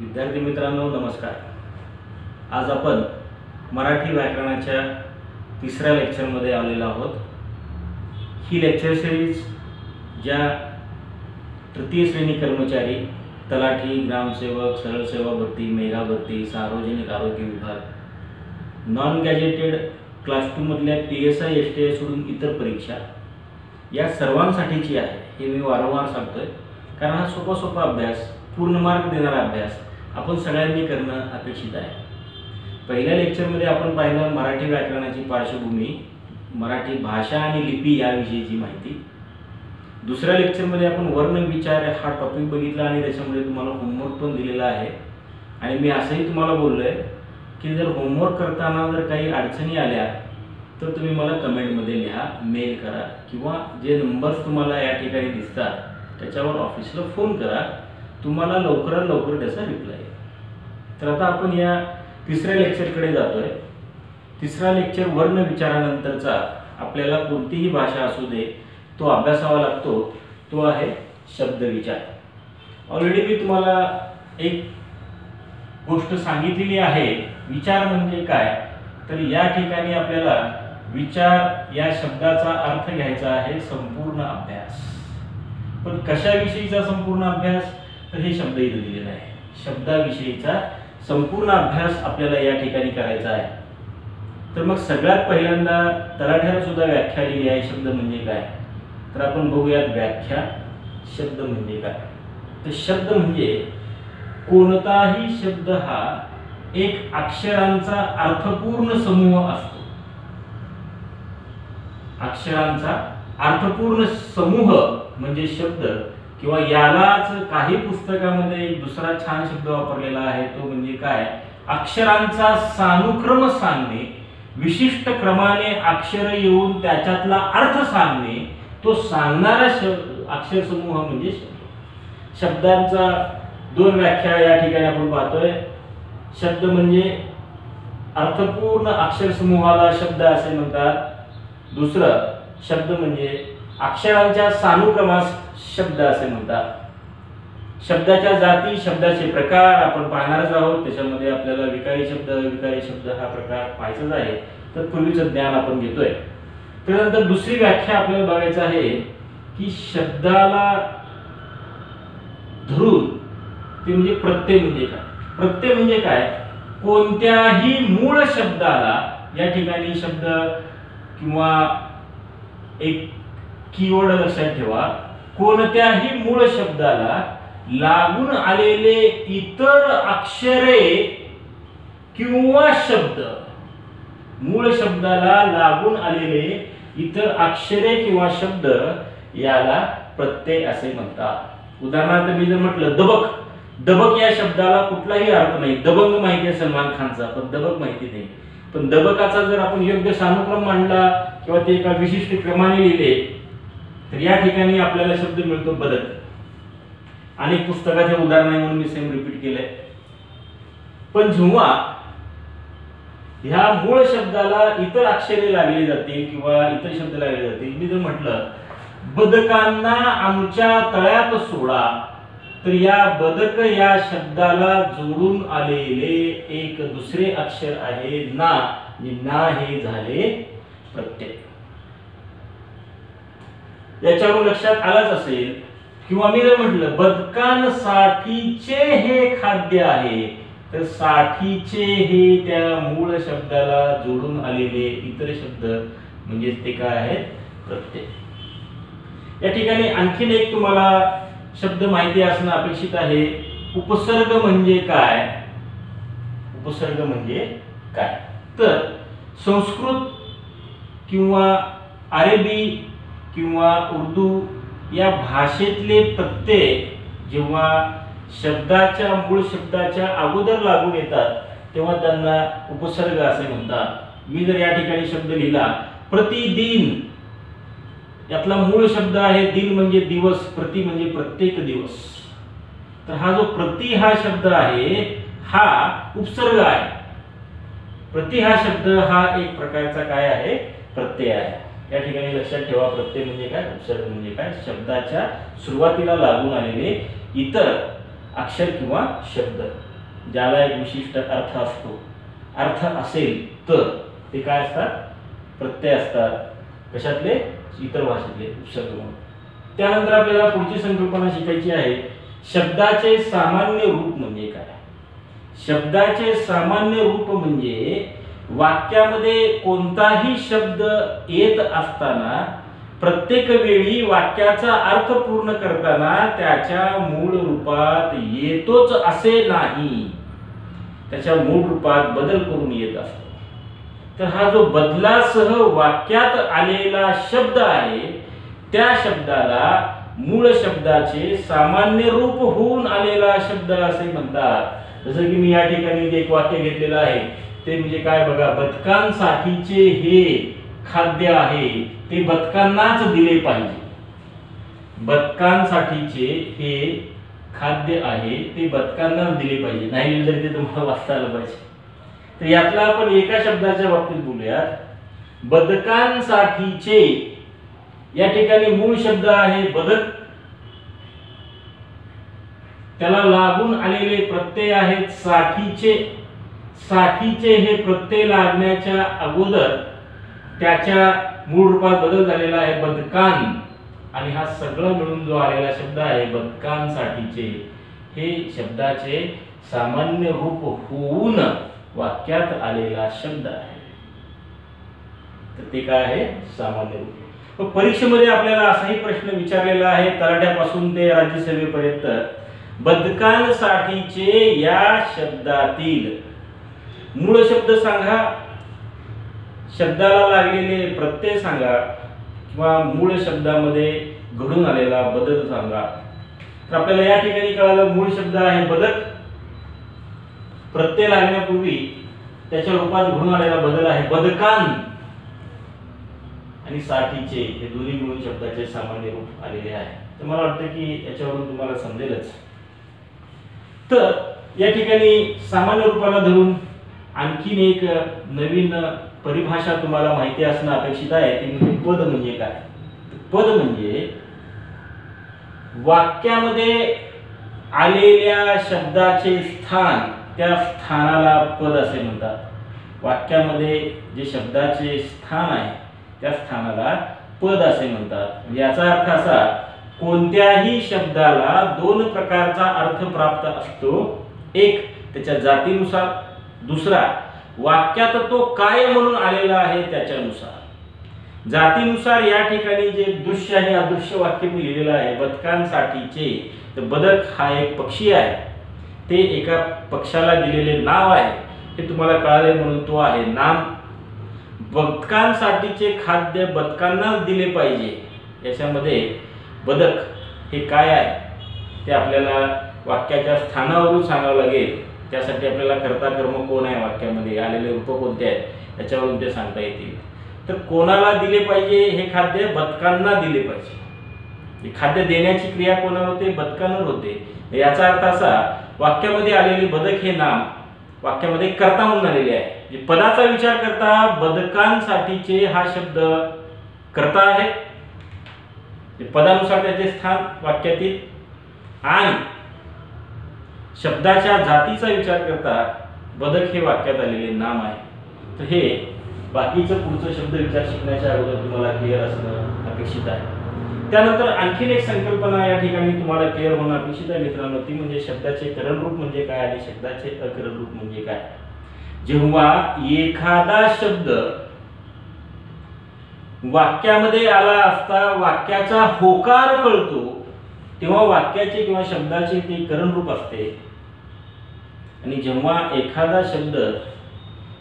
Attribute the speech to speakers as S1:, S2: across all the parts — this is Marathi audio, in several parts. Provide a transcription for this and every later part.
S1: विद्यार्थी मित्रांनो नमस्कार. आज आपण मराठी व्याकरणाच्या तिसऱ्या लेक्चरमध्ये आलेलो आहोत. ही लेक्चर सिरीज ज्या तृतीय श्रेणी कर्मचारी तलाठी ग्रामसेवक सरळ सेवा भरती मेगा भरती सार्वजनिक आरोग्य विभाग non gazetted class टूमधल्या P S I S T I सोडून इतर परीक्षा या सर्वांसाठीची आहे हे मी वारंवार सांगतोय. कारण हा सोपा सोपा अभ्यास पूर्ण मार्क देणारा अभ्यास आपण सगळ्यांनी करणं अपेक्षित आहे. पहिल्या लेक्चरमध्ये आपण पाहिलं मराठी व्याकरणाची पार्श्वभूमी मराठी भाषा आणि लिपी याविषयीची माहिती. दुसऱ्या लेक्चरमध्ये आपण वर्ण विचार हा टॉपिक बघितला आणि त्याच्यामध्ये तुम्हाला होमवर्क पण दिलेला आहे. आणि मी असंही तुम्हाला बोललो आहे की जर होमवर्क करताना जर काही अडचणी आल्या तर तुम्ही मला कमेंटमध्ये लिहा मेल करा किंवा जे नंबर्स तुम्हाला या ठिकाणी दिसतात त्याच्यावर ऑफिसला फोन करा. तुम्हाला लवकरात लवकर त्याचा रिप्लाय येईल. तर आता आपण या तिसऱ्या लेक्चरकडे जातोय. तिसरा लेक्चर वर्ण विचारानंतरचा आपल्याला कोणतीही भाषा असू दे तो अभ्यासावा लागतो. तो आहे शब्दविचार ऑलरेडी मी तुम्हाला एक गोष्ट सांगितलेली आहे. विचार म्हणजे काय? तर या ठिकाणी आपल्याला विचार या शब्दाचा अर्थ घ्यायचा आहे संपूर्ण अभ्यास. पण कशाविषयीचा संपूर्ण अभ्यास? तर हे शब्द इथे दिलेला आहे. शब्दाविषयीचा संपूर्ण अभ्यास आपल्याला या ठिकाणी करायचा आहे. तर मग सगळ्यात पहिल्यांदा तराठ्याला सुद्धा व्याख्या लिहिली आहे. शब्द म्हणजे काय? तर आपण बघूयात व्याख्या. शब्द म्हणजे काय? तर शब्द म्हणजे कोणताही शब्द हा एक अक्षरांचा अर्थपूर्ण समूह असतो. अक्षरांचा अर्थपूर्ण समूह म्हणजे शब्द किंवा यालाच काही पुस्तकामध्ये एक दुसरा छान शब्द वापरलेला आहे तो म्हणजे काय? अक्षरांचा सानुक्रम सांगणे विशिष्ट क्रमाने अक्षर येऊन त्याच्यातला अर्थ सांगणे तो सांगणारा शब्द अक्षर समूह म्हणजे शब्द. शब्दांचा दोन व्याख्या या ठिकाणी आपण पाहतोय. शब्द म्हणजे अर्थपूर्ण अक्षर समूहाला शब्द असे म्हणतात. दुसरं शब्द म्हणजे अक्षरांच्या सानुक्रमास शब्द असे म्हणतात. शब्दाच्या जाती शब्दाचे प्रकार आपण पाहणारच आहोत. त्याच्यामध्ये आपल्याला विकारी शब्द विकारी शब्द हा प्रकार पाहायचाच आहे. तर पूर्वीचं ज्ञान आपण घेतोय. त्यानंतर दुसरी व्याख्या आपल्याला बघायचं आहे की शब्दाला धरून ते म्हणजे प्रत्यय म्हणजे काय? प्रत्यय म्हणजे काय? कोणत्याही मूळ शब्दाला या ठिकाणी शब्द किंवा एक कीवर्ड लक्षात ठेवा. कोणत्याही मूळ शब्दाला लागून आलेले इतर अक्षरे किंवा शब्द मूळ शब्दाला लागून आलेले इतर अक्षरे किंवा शब्द याला प्रत्यय असे म्हणतात. उदाहरणार्थ मी जर म्हटलं दबक. दबक या शब्दाला कुठलाही अर्थ नाही. दबंग माहिती आहे सलमान खानचा पण दबक माहिती नाही. पण दबकाचा जर आपण योग्य सानुक्रम मांडला किंवा ते एका विशिष्ट क्रमाने लिहिले तर या ठिकाणी आपल्याला शब्द मिळतो बदक अनेक पुस्तकात हे उदाहरण आहे म्हणून मी सेम रिपीट केलंय. पण जेव्हा ह्या मूळ शब्दाला इतर अक्षरे लागली जातील किंवा इतर शब्द लागले जातील मी जर म्हटलं बदकांना आमच्या तळ्यात सोडा तर या बदक या शब्दाला जोडून आलेले एक दुसरे अक्षर आहे ना म्हणजे ना हे झाले प्रत्यय याच्यावरून लक्षात आलाच असेल किंवा मी जर म्हटलं बदकांसाठीचे हे खाद्य आहे तर साठीचे हे त्या मूळ शब्दाला जोडून आलेले इतर शब्द म्हणजे ते काय आहेत? प्रत्यय या ठिकाणी आणखीन एक तुम्हाला शब्द माहिती असणं अपेक्षित आहे. उपसर्ग म्हणजे काय? उपसर्ग म्हणजे काय? तर संस्कृत किंवा अरेबी किंवा उर्दू या भाषेतले प्रत्यय जेव्हा शब्दाच्या मूळ शब्दाच्या अगोदर लागून येतात तेव्हा त्यांना उपसर्ग असे म्हणतात. मी जर या ठिकाणी शब्द लिहिला प्रतिदिन यातला मूळ शब्द आहे दिन म्हणजे दिवस प्रति म्हणजे प्रत्येक दिवस. तर हा जो प्रति हा शब्द आहे हा उपसर्ग आहे. प्रति हा शब्द हा एक प्रकारचा काय आहे? प्रत्यय आहे. या ठिकाणी लक्षात ठेवा प्रत्यय म्हणजे काय? उपसर्ग म्हणजे काय? शब्दाच्या सुरुवातीला लागून आलेले इतर अक्षर किंवा शब्द ज्याला एक विशिष्ट अर्थ असतो. अर्थ असेल तर ते काय असतात? प्रत्यय असतात. कशातले? इतर भाषेतले उपसर्ग म्हणून. त्यानंतर आपल्याला पुढची संकल्पना शिकायची आहे. शब्दाचे सामान्य रूप म्हणजे काय? शब्दाचे सामान्य रूप म्हणजे वाक्यामध्ये कोणताही शब्द येत असताना प्रत्येक वेळी वाक्याचा अर्थ पूर्ण करताना त्याच्या मूळ रूपात येतोच असे नाही. त्याच्या मूळ रूपात बदल करून येत असतो. तर हा जो बदलासह वाक्यात आलेला शब्द आहे त्या शब्दाला मूळ शब्दाचे सामान्य रूप होऊन आलेला शब्द असे म्हणतात. जसं की मी या ठिकाणी एक वाक्य घेतलेलं आहे ते म्हणजे काय बघा बदकांसाठीचे हे खाद्य आहे ते बदकांनाच दिले पाहिजे. बदकांसाठीचे हे खाद्य आहे ते बदकांनाच दिले पाहिजे. नाही तरी ते तुम्हाला वाचता आलं पाहिजे. तर यातला आपण एका शब्दाच्या बाबतीत बोलूयात. बदकांसाठीचे या ठिकाणी मूळ शब्द आहे बदक. त्याला लागून आलेले प्रत्यय आहेत साठीचे. साठीचे हे प्रत्यय लागण्याच्या अगोदर त्याच्या मूळ रूपात बदल झालेला आहे बदकान. आणि हा सगळं मिळून जो आलेला शब्द आहे बदकांसाठीचे हे शब्दाचे सामान्य रूप होऊन वाक्यात आलेला शब्द आहे. तर ते काय आहे? सामान्य रूप. परीक्षेमध्ये आपल्याला असाही प्रश्न विचारलेला आहे. तलाट्यापासून ते राज्यसभेपर्यंत. बदकांसाठीचे या शब्दातील मूळ शब्द सांगा. शब्दाला लागलेले प्रत्यय सांगा. किंवा मूळ शब्दामध्ये घडून आलेला बदल सांगा. तर आपल्याला या ठिकाणी कळालं मूळ शब्द आहे बदक. प्रत्यय लागण्यापूर्वी त्याच्या रूपात घडून आलेला बदल आहे. बदकान. आणि साठीचे हे दोन्ही मिळून शब्दाचे सामान्य रूप आलेले आहे. तर मला वाटतं की याच्यावरून तुम्हाला समजेलच. तर या ठिकाणी सामान्य रूपाला धरून आणखीन एक नवीन परिभाषा तुम्हाला माहिती असणं अपेक्षित आहे. ती म्हणजे पद म्हणजे काय? पद म्हणजे वाक्यामध्ये आलेल्या शब्दाचे स्थान. त्या स्थानाला पद असे म्हणतात. वाक्यामध्ये जे शब्दाचे स्थान आहे त्या स्थानाला पद असे म्हणतात. याचा अर्थ असा कोणत्याही शब्दाला दोन प्रकारचा अर्थ प्राप्त असतो. एक त्याच्या जातीनुसार. दुसरा वाक्यात तो काय म्हणून आलेला आहे त्याच्यानुसार. जातीनुसार या ठिकाणी जे दृश्य आणि अदृश्य वाक्य मी लिहिलेलं आहे बदकांसाठीचे तर बदक हा एक पक्षी आहे. ते एका पक्षाला दिलेले नाव आहे हे तुम्हाला कळाले म्हणून तो आहे. नाम बदकांसाठीचे खाद्य बदकांनाच दिले पाहिजे. याच्यामध्ये बदक हे काय आहे? ते आपल्याला वाक्याच्या स्थानावरून सांगावं लागेल. त्यासाठी आपल्याला कर्ता कर्म कोण आहे वाक्यामध्ये? आलेले रूप कोणते आहेत? याच्यावरून ते सांगता येतील. तर कोणाला दिले पाहिजे हे खाद्य? बदकांना दिले पाहिजे. हे खाद्य देण्याची क्रिया कोणावर होते? बदकांवर होते. याचा अर्थ असा वाक्यामध्ये आलेले बदक हे नाम वाक्यामध्ये कर्ता म्हणून आलेले आहे. म्हणजे पदाचा विचार करता बदकांसाठीचे हा शब्द कर्ता आहे. पदानुसार त्याचे स्थान वाक्यातील आणि शब्दाच्या जातीचा विचार करता बदक हे वाक्यात आलेले नाम आहे. तर हे बाकीचं पुढचं शब्द विचार शिकण्याच्या अगोदर तुम्हाला क्लिअर असणं अपेक्षित आहे. त्यानंतर आणखीन एक संकल्पना या ठिकाणी तुम्हाला क्लिअर होणं अपेक्षित आहे मित्रांनो ती म्हणजे शब्दाचे करण रूप म्हणजे काय आणि शब्दाचे अकरण रूप म्हणजे काय? जेव्हा एखादा शब्द वाक्यामध्ये आला असता वाक्याचा होकार कळतो तेव्हा वाक्याचे किंवा शब्दाचे ते करण रूप असते. आणि जेव्हा एखादा शब्द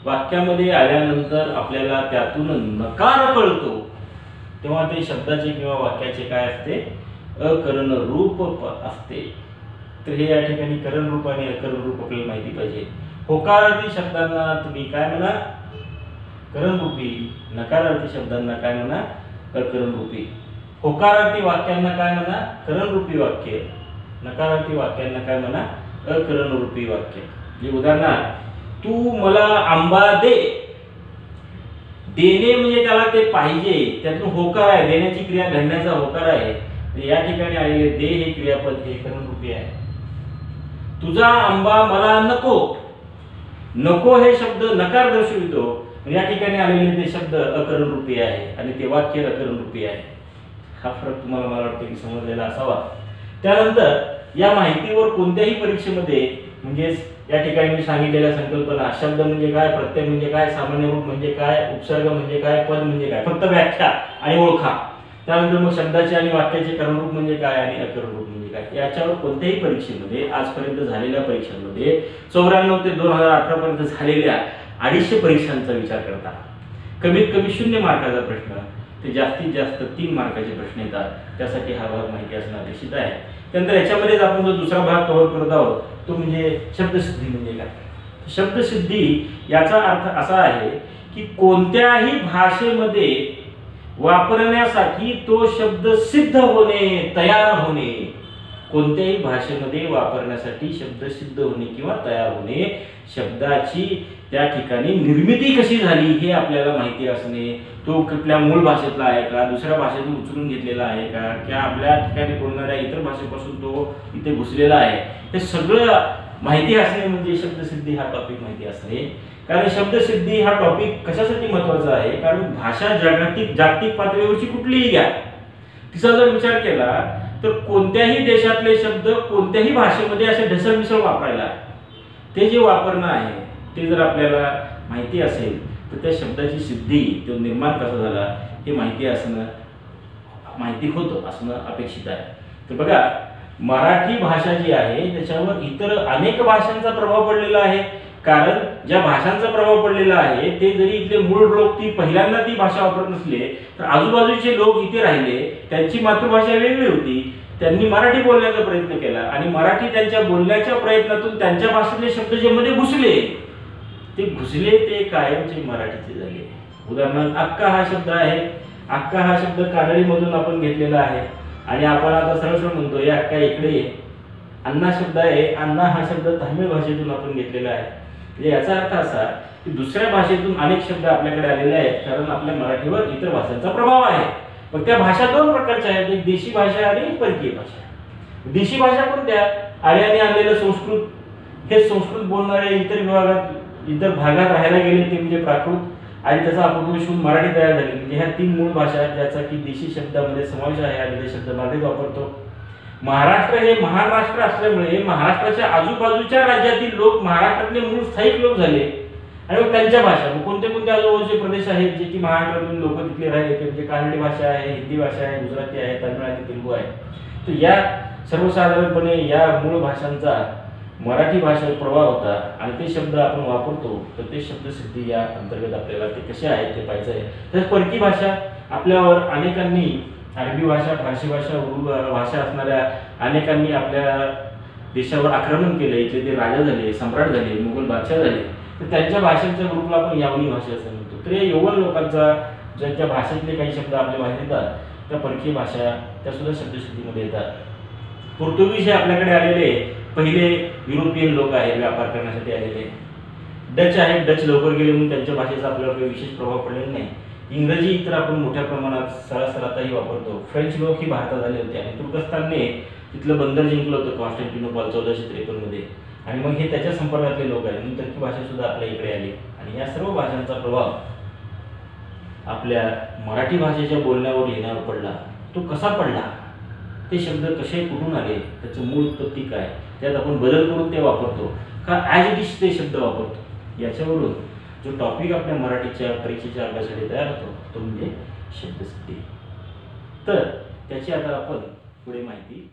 S1: वाक्यामध्ये आल्यानंतर आपल्याला त्यातून नकार कळतो तेव्हा ते शब्दाचे किंवा वाक्याचे काय असते? अकरण रूप असते. तर हे या ठिकाणी करण रूप आणि अकरण रूप आपल्याला माहिती पाहिजे. होकारार्थी शब्दांना तुम्ही काय म्हणा? करणरूपी नकारार्थी शब्दांना काय म्हणा? अकरणरूपी होकारार्थी वाक्यांना काय म्हणा? करणरूपी वाक्य. नकारार्थी वाक्यांना काय म्हणा? अकरणरूपी वाक्य. म्हणजे उदाहरणार्थ तू मला आंबा दे. देणे म्हणजे त्याला ते पाहिजे. त्यातून होकार आहे. देण्याची क्रिया घडण्याचा होकार आहे. या ठिकाणी आलेले दे हे क्रियापद हे करण रूपी आहे. तुझा आंबा मला नको. नको हे शब्द नकार दर्शवितो. या ठिकाणी आलेले ते शब्द अकरण रूपी आहे आणि ते वाक्य अकरण रूपी आहे. हा फरक तुम्हाला मला वाटतं की समजलेला असावा. त्यानंतर या माहितीवर कोणत्याही परीक्षेमध्ये म्हणजेच या ठिकाणी मी सांगितलेल्या संकल्पना शब्द म्हणजे काय प्रत्यय म्हणजे काय सामान्य रूप म्हणजे काय उपसर्ग म्हणजे काय पद म्हणजे काय फक्त व्याख्या आणि ओळखा. त्यानंतर मग शब्दाचे आणि वाक्याचे कर्मरूप म्हणजे काय आणि अकर्मरूप म्हणजे काय याच्यावर कोणत्याही परीक्षेमध्ये आजपर्यंत झालेल्या परीक्षांमध्ये चौऱ्याण्णव ते दोन हजार अठरा पर्यंत झालेल्या अडीचशे परीक्षांचा विचार करता. कमीत कमी शून्य मार्काचा प्रश्न ते जास्तीत जास्त तीन मार्काचे प्रश्न येतात. त्यासाठी हा भाग माहिती असणं अपेक्षित आहे. त्यानंतर याच्यामध्येच आपण जो दुसरा भाग कव्हर करत आहोत तो म्हणजे शब्दसिद्धी म्हणजे काय? शब्दसिद्धी याचा अर्थ असा आहे की कोणत्याही भाषेमध्ये वापरण्यासाठी तो शब्द सिद्ध होणे तयार होणे कोणत्याही भाषेमध्ये वापरण्यासाठी शब्द सिद्ध होणे किंवा तयार होणे शब्दाची त्या ठिकाणी निर्मिती कशी झाली हे आपल्याला माहिती असणे तो कुठल्या मूळ भाषेतला आहे का दुसऱ्या भाषेतून उचलून घेतलेला आहे का किंवा आपल्या ठिकाणी बोलणाऱ्या इतर भाषेपासून तो इथे घुसलेला आहे हे सगळं माहिती असणे म्हणजे शब्दसिद्धी हा टॉपिक माहिती असणे. कारण शब्दसिद्धी हा टॉपिक कशासाठी महत्त्वाचा आहे? कारण भाषा जागतिक जागतिक पातळीवरची कुठलीही घ्या. तिचा जर विचार केला तर कोणत्याही देशातले शब्द कोणत्याही भाषेमध्ये असे ढसळमिसळ वापरायला ते जे वापरणं आहे ते जर आपल्याला माहिती असेल तर त्या शब्दाची सिद्धी तो निर्माण कसा झाला हे माहिती असणं माहिती होतं असणं अपेक्षित आहे. तर बघा मराठी भाषा जी आहे त्याच्यावर इतर अनेक भाषांचा प्रभाव पडलेला आहे. कारण ज्या भाषांचा प्रभाव पडलेला आहे ते जरी इथले मूळ लोक ती पहिल्यांदा ती भाषा वापरत नसले तर आजूबाजूचे लोक इथे राहिले त्यांची मातृभाषा वेगळी होती. त्यांनी मराठी बोलण्याचा प्रयत्न केला आणि मराठी त्यांच्या बोलण्याच्या प्रयत्नातून त्यांच्या भाषेतले शब्द जे मध्ये घुसले ते घुसले ते कायमचे मराठीचे झाले. उदाहरणार्थ अक्का हा शब्द आहे. अक्का हा शब्द कानडीमधून आपण घेतलेला आहे. आणि आपण आता सरळ सरळ म्हणतो या अक्का इकडे ये. अण्णा शब्द आहे. अण्णा हा शब्द तामिळ भाषेतून आपण घेतलेला आहे. म्हणजे याचा अर्थ असा की दुसऱ्या भाषेतून अनेक शब्द आपल्याकडे आलेले आहेत कारण आपल्या मराठीवर इतर भाषांचा प्रभाव आहे. पण त्या भाषा दोन प्रकारच्या आहेत एक देशी भाषा आणि एक परकीय भाषा. देशी भाषा कोणत्या? आर्याने आणलेलं संस्कृत. हे संस्कृत बोलणारे इतर विभागात इतर भागात राहायला गेले ते म्हणजे प्राकृत. आणि त्याचा अपभ्रंश होऊन मराठी तयार झाली. म्हणजे ह्या तीन मूळ भाषा आहेत ज्याचा की देशी शब्दामध्ये समावेश आहे आणि ते शब्द मराठीत वापरतो. महाराष्ट्र हे महाराष्ट्र असल्यामुळे महाराष्ट्राच्या आजूबाजूच्या राज्यातील लोक महाराष्ट्रातले मूळ स्थायिक लोक झाले. आणि मग त्यांच्या भाषा मग कोणते कोणते आजूबाजूचे प्रदेश आहेत जे की महाराष्ट्रातून लोक तिथले राहिले? ते म्हणजे कानडी भाषा आहे हिंदी भाषा आहे गुजराती आहे तमिळ आणि तेलुगू आहे. तर या सर्वसाधारणपणे या मूळ भाषांचा मराठी भाषेवर प्रभाव होता आणि ते शब्द आपण वापरतो तर ते शब्दसिद्धी या अंतर्गत आपल्याला ते कसे आहेत ते पाहिजे आहे. तर परकी भाषा आपल्यावर अनेकांनी अरबी भाषा फारसी भाषा उर्दू भाषा असणाऱ्या अनेकांनी आपल्या देशावर आक्रमण केलं. इथले ते राजा झाले सम्राट झाले मुघल बादशाह झाले. तर त्यांच्या भाषेच्या ग्रुपला आपण यावनी भाषा असं म्हणतो. तर या यवन लोकांचा ज्यांच्या भाषेतले काही शब्द आपल्या भाषेत येतात त्या परकीय भाषा त्या सुद्धा येतात. पोर्तुगीज हे आपल्याकडे आलेले पहिले युरोपियन लोक आहेत व्यापार करण्यासाठी आलेले. डच आहेत डच लवकर गेले म्हणून त्यांच्या भाषेचा आपल्यावर काही विशेष प्रभाव पडलेला नाही. इंग्रजी तर आपण मोठ्या प्रमाणात सरासरातही वापरतो. फ्रेंच लोक ही भारतात आले होते आणि तुर्कस्तानने तिथलं बंदर जिंकलं होतं कॉन्स्टँटिनोपॉल चौदाशे त्रेपन्नमध्ये. आणि मग हे त्याच्या संपर्कातले लोक आहेत. म्हणून त्यांची भाषा सुद्धा आपल्या इकडे आली. आणि या सर्व भाषांचा प्रभाव आपल्या मराठी भाषेच्या बोलण्यावर लिहिण्यावर पडला. तो कसा पडला? ते शब्द कसे कुठून आले? त्याचं मूळ उत्पत्ती काय? त्यात आपण बदल करून ते वापरतो. का ॲज इट इज ते शब्द वापरतो? याच्यावरून जो टॉपिक आपल्या मराठीच्या परीक्षेच्या अभ्यासासाठी तयार होतो तो म्हणजे शब्दसिद्धी. तर त्याची आता आपण पुढे माहिती